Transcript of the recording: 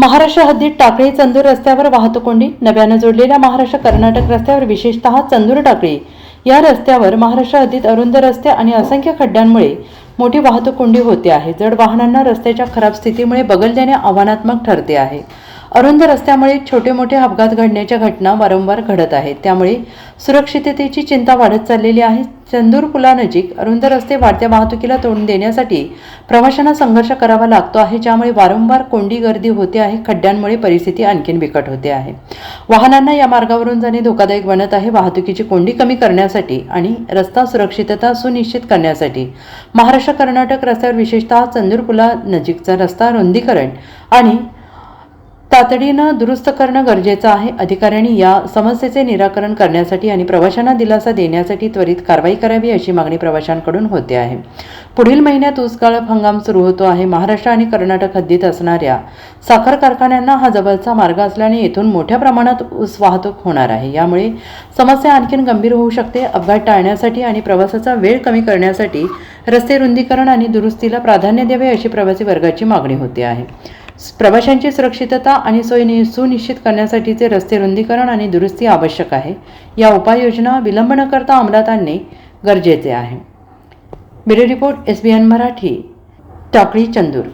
महाराष्ट्र हद्दीत टाकळी चंदूर रस्त्यावर वाहतूक कोंडी. नव्यानं जोडलेल्या महाराष्ट्र कर्नाटक रस्त्यावर विशेषतः चंदूर टाकळी. या रस्त्यावर महाराष्ट्र हद्दीत अरुंद रस्ते आणि असंख्य खड्ड्यांमुळे मोठी वाहतूक कोंडी होते आहे. जड वाहनांना रस्त्याच्या खराब स्थितीमुळे बगल देणे आव्हानात्मक ठरते आहे. अरुंद रस्त्यामुळे छोटे मोठे अपघात घडण्याच्या घटना वारंवार घडत आहेत. त्यामुळे सुरक्षिततेची चिंता वाढत चाललेली आहे. चंदूर पुलानजीक अरुंद रस्ते वाढत्या वाहतुकीला तोंड देण्यासाठी प्रवाशांना संघर्ष करावा लागतो आहे. ज्यामुळे वारंवार कोंडी गर्दी होते आहे. खड्ड्यांमुळे परिस्थिती आणखीन बिकट होते आहे. वाहनांना या मार्गावरून जाणे धोकादायक बनत आहे. वाहतुकीची कोंडी कमी करण्यासाठी आणि रस्ता सुरक्षितता सुनिश्चित करण्यासाठी महाराष्ट्र कर्नाटक रस्त्यावर विशेषतः चंदूर पुला नजीकचा रस्ता रुंदीकरण आणि तातडीनं दुरुस्त करणं गरजेचं आहे. अधिकाऱ्यांनी या समस्येचे निराकरण करण्यासाठी आणि प्रवाशांना दिलासा देण्यासाठी त्वरित कारवाई करावी अशी मागणी प्रवाशांकडून होते आहे. पुढील महिन्यात ऊस हंगाम सुरू होतो आहे. महाराष्ट्र आणि कर्नाटक हद्दीत असणाऱ्या साखर कारखान्यांना हा जवळचा मार्ग असल्याने येथून मोठ्या प्रमाणात ऊस वाहतूक होणार आहे. यामुळे समस्या आणखीन गंभीर होऊ शकते. अपघात टाळण्यासाठी आणि प्रवासाचा वेळ कमी करण्यासाठी रस्ते रुंदीकरण आणि दुरुस्तीला प्राधान्य द्यावे अशी प्रवासी वर्गाची मागणी होते आहे. प्रवाशांची सुरक्षितता आणि सोय सुनिश्चित करण्यासाठीचे रस्ते रुंदीकरण आणि दुरुस्ती आवश्यक आहे. या उपाययोजना विलंब न करता अंमलात आणणे गरजेचे आहे. Bureau report S B N Marathi Takli Chandur.